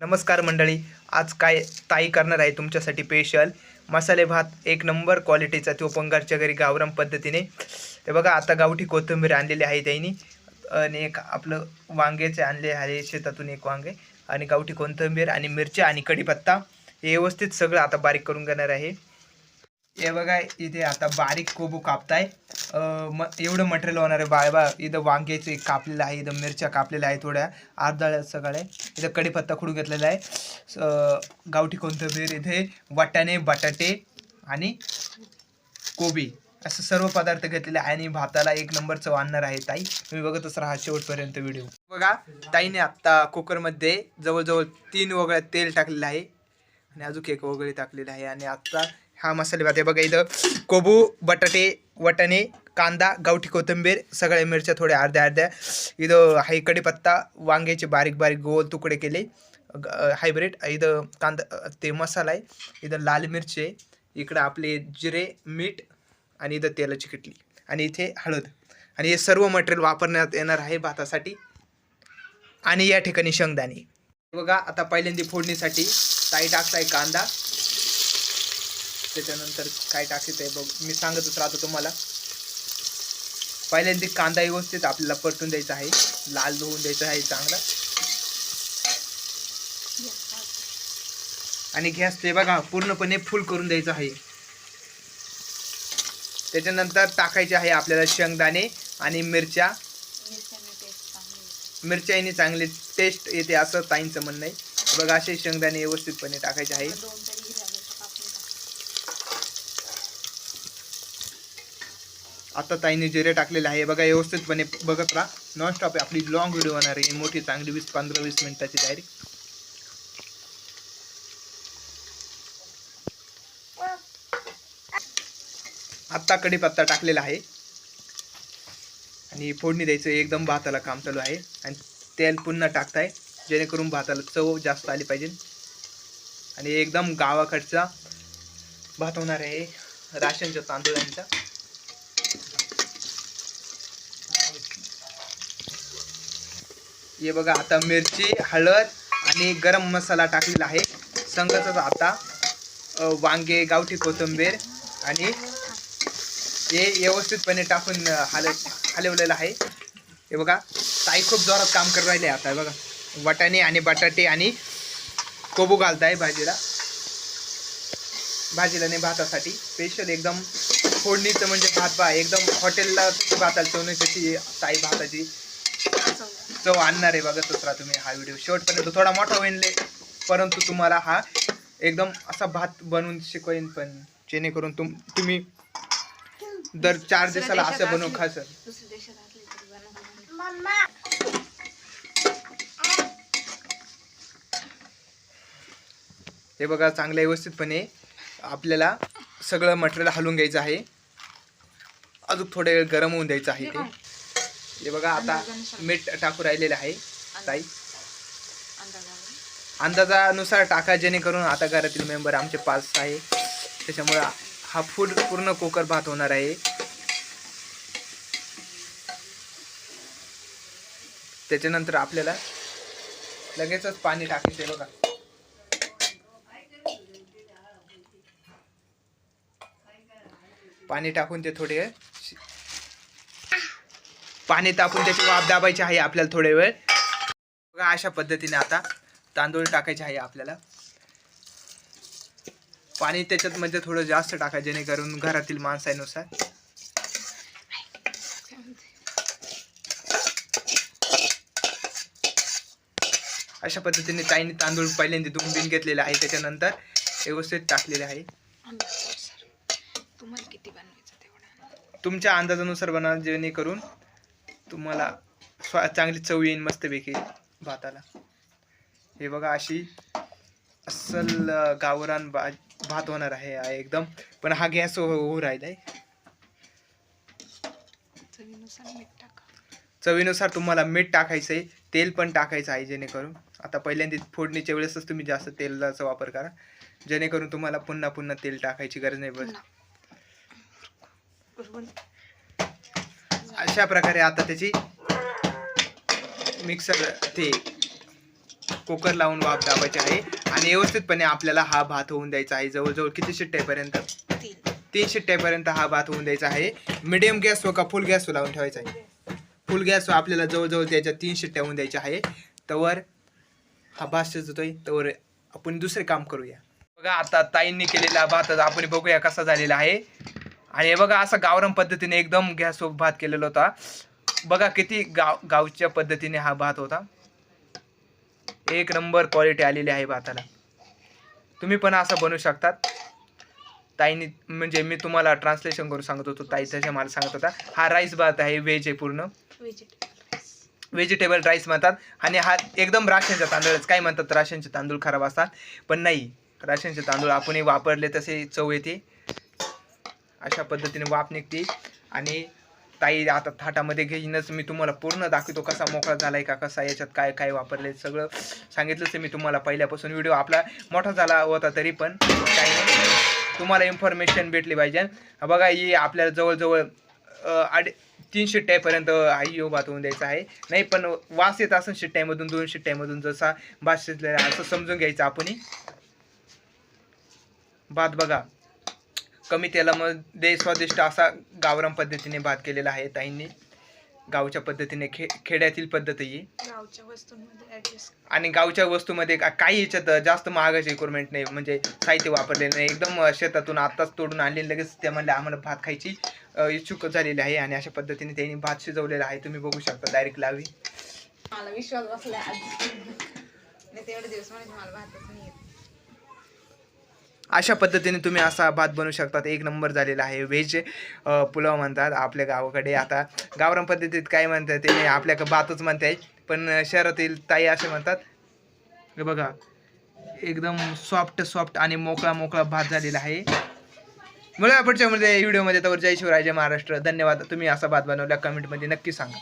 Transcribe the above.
नमस्कार मंडळी आज काय ताई करणार आहे तुमच्यासाठी स्पेशल मसाले भात एक नंबर क्वालिटीचा तो पंगारच्या घरी गावराम पद्धतीने. ते बघा आता गावठी कोथिंबीर आणलेली आहे त्यांनी. आणि एक आपलं वांग्याचे आणले आहे शेतातून एक वांगे. आणि गावठी कोथिंबीर आणि मिरच्या आणि कढीपत्ता. हे व्यवस्थित सगळं आता बारीक करून घेणार आहे. हे बघा इथे आता बारीक कोबू कापताय. म एवढं मटेरियल होणार आहे. बाळबा इथं वांग्याचे कापलेलं आहे इथं मिरच्या कापलेल्या आहे थोड्या. अर्धा सगळ्या इथं कढीपत्ता खुडून घेतलेला आहे. गावठी गावठी कोथिंबीर इथे वाटाणे बटाटे आणि कोबी. असं सर्व पदार्थ घेतलेले आहे आणि भाताला एक नंबर चव आणणार आहे ताई. तुम्ही बघतच राहा शेवटपर्यंत व्हिडिओ बघा ताईने आत्ता कुकरमध्ये जवळजवळ तीन वगळ्या तेल टाकलेलं आहे. आणि अजून एक वगैरे टाकलेलं आहे. आणि आत्ता हा मसाले भात आहे बघा इथं. कोबू बटाटे वटाणे कांदा गावठी कोथिंबीर सगळ्या मिरच्या थोड्या अर्ध्या अर्ध्या. इथं हाय कढीपत्ता वांग्याचे बारीक बारीक गोल तुकडे केले. हायब्रिड. इथं कांदा ते मसाला आहे. इथं लाल मिरची आहे. इकडं आपले जिरे मीठ आणि इथं तेलाची किटली. आणि इथे हळद. आणि हे सर्व मटेरियल वापरण्यात येणार आहे भातासाठी. आणि या ठिकाणी शेंगदाणे. बघा आता पहिल्यांदा फोडणीसाठी ताई टाकताय कांदा. त्याच्यानंतर काय टाकायचं आहे बघ. मी सांगतच राहतो तुम्हाला. पहिल्यांदा कांदा व्यवस्थित आपल्याला परतून द्यायचा आहे. लाल धुवून द्यायचा आहे चांगला. आणि गॅस ते बघा पूर्णपणे फुल करून द्यायचं आहे. त्याच्यानंतर टाकायचे आहे आपल्याला शेंगदाणे आणि मिरच्या. मिरच्याने चांगली टेस्ट येते असं ताईंचं म्हणणं आहे. बघा असे शेंगदाणे व्यवस्थितपणे टाकायचे आहे. आता ताईने जिरे टाकलेले आहे बघा व्यवस्थितपणे बघत राहा. नॉनस्टॉप आपली लॉंग व्हिडिओ होणार आहे. मोठी चांगली वीस पंधरा वीस मिनिटाची तयारी आत्ता कढीपत्ता टाकलेला आहे. आणि फोडणी द्यायचं एकदम भाताला काम चालू आहे. आणि तेल पुन्हा टाकताय जेणेकरून भाताला चव जास्त आली पाहिजे. आणि एकदम गावाकडचा भात होणार आहे राशनच्या तांदूळांचा. हे बघा आता मिरची हळद आणि गरम मसाला टाकलेला आहे. संगतच आता वांगे गावठी कोथिंबीर आणि हे व्यवस्थितपणे टाकून हाल हलवलेलं आहे. हे बघा ताई खूप जोरात काम करून राहिले आता हे बघा. वाटाणे आणि बटाटे आणि कोबू घालताय भाजीला. भाजीला नाही भातासाठी. स्पेशल एकदम फोडणीचं म्हणजे भात पहा एकदम हॉटेलला भाताला ठेवणे त्याची ताई भाताची. चव आणणार आहे बघतच राहा तुम्ही हा व्हिडिओ शेवटपर्यंत थोडा मोठा होईल परंतु तुम्हाला हा एकदम असा भात बनवून शिकवेन पण जेणेकरून तुम तुम्ही दर चार दिवसाला असं बनवून खा सर हे बघा चांगल्या व्यवस्थितपणे आपल्याला सगळं मटेरियल हलवून घ्यायचं आहे. अजून थोडे वेळ गरम होऊन द्यायचं आहे ते. हे बघा आता मीठ टाकू राहिलेलं आहे ताई. अंदाजानुसार टाका जेणेकरून आता घरातील मेंबर आमचे पाच आहे. त्याच्यामुळे हा फूड पूर्ण कुकर भात होणार आहे. त्याच्यानंतर आपल्याला लगेचच पाणी टाकायचं आहे बघा. पाणी टाकून ते थोडे पाणी टाकून त्याची वाफ दाबायची आहे आपल्याला थोडे वेळ. बघा अशा पद्धतीने आता तांदूळ टाकायचे आहे आपल्याला. पाणी त्याच्यात म्हणजे थोडं जास्त टाका जेणेकरून घरातील माणसानुसार अशा पद्धतीने ताईने तांदूळ पहिल्यांदा धुवून बिन घेतलेले आहे त्याच्यानंतर व्यवस्थित टाकलेले आहे. तुमच्या अंदाजानुसार बनवा जेणेकरून तुम्हाला स्वा चांगली चव येईन मस्तपैकी भाताला. हे बघा अशी अस्सल गावरान बा भात होणार आहे हा एकदम. पण हा गॅस होऊ राहिलाय. चवीनुसार मीठ टाका. चवीनुसार तुम्हाला मीठ टाकायचं आहे तेल पण टाकायचं आहे जेणेकरून. आता पहिल्यांदा फोडणीच्या वेळेसच तुम्ही जास्त तेलाचा वापर करा. जेणेकरून तुम्हाला पुन्हा पुन्हा तेल टाकायची गरज नाही बस अशा प्रकारे आता त्याची मिक्सर ते कुकर लावून वाफ दाबायची आहे. आणि व्यवस्थितपणे आपल्याला हा भात होऊन द्यायचा आहे. जवळजवळ किती शिट्ट्यापर्यंत? तीन. शिट्ट्यापर्यंत हा भात होऊन द्यायचा आहे. मिडियम गॅसवर का फुल गॅसवर लावून ठेवायचा आहे. फुल गॅसवर आपल्याला जवळजवळ त्याच्या तीन शिट्ट्या होऊन द्यायच्या आहे. तवर हा भात शिजतोय. तवर आपण दुसरे काम करूया. बघा आता ताईंनी केलेला भात आपण बघूया कसा झालेला आहे. आणि हे बघा असा गावराम पद्धतीने एकदम गॅसवर भात केलेला होता. बघा किती गाव गावच्या पद्धतीने हा भात होता. एक नंबर क्वालिटी आलेली आहे भाताला. तुम्ही पण असं बनवू शकतात. ताईनी म्हणजे मी तुम्हाला ट्रान्सलेशन करून सांगत होतो. ताई तसे मला सांगत होता. हा राईस भात आहे व्हेज आहे पूर्ण. व्हेजिटेबल राईस म्हणतात. आणि हा एकदम राशनचा तांदूळच काय म्हणतात? राशनचे तांदूळ खराब असतात. पण नाही. राशनचे तांदूळ आपणही वापरले तसे चव येते. अशा पद्धतीने वाप निघते. आणि ताई आता थाटामध्ये घेईनच मी तुम्हाला पूर्ण दाखवतो कसा मोकळा झालाय का कसा याच्यात काय काय वापरले सगळं सांगितलंच आहे मी तुम्हाला पहिल्यापासून. व्हिडिओ आपला मोठा झाला होता तरी पण काही नाही. तुम्हाला इन्फॉर्मेशन भेटली पाहिजे. बघा ही आपल्याला जवळजवळ अं, तीन शिट्ट्यापर्यंत आई भात होऊन द्यायचा आहे. नाही पण वास येत असं शिट्ट्यामधून दोन शिट्ट्यामधून जसा भात शिजलेला आहे असं समजून घ्यायचं आपण भात बघा. कमी तेलामध्ये स्वादिष्ट असा गावराम पद्धतीने भात केलेला आहे ताईंनी. गावच्या पद्धतीने खे खेड्यातील पद्धत ही. गावच्या वस्तूंमध्ये आणि गावच्या वस्तूमध्ये का- काही याच्यात जास्त महागाची रिक्वायरमेंट नाही म्हणजे साहित्य वापरलेलं नाही. एकदम शेतातून आत्ताच तोडून आणले लगेच त्या म्हणले आम्हाला भात खायची अ, इच्छुक झालेली आहे. आणि अशा पद्धतीने त्यांनी भात शिजवलेला आहे. तुम्ही बघू शकता डायरेक्ट लावी. मला विश्वास बसला आज. नाही दिवस म्हणजे मला भातच नाही येत अशा पद्धतीने तुम्ही असा भात बनवू शकतात. एक नंबर झालेला आहे. व्हेज पुलाव म्हणतात आपल्या गावाकडे. आता गावरान पद्धतीत काय म्हणतात ते आपल्या भातच म्हणताय. पण शहरातील ताई असे म्हणतात हे बघा एकदम सॉफ्ट सॉफ्ट आणि मोकळा मोकळा भात झालेला आहे. मला पुढच्या व्हिडिओमध्ये. तर जय शिवराय जय महाराष्ट्र. धन्यवाद. तुम्ही असा भात बनवला कमेंटमध्ये नक्की सांगा.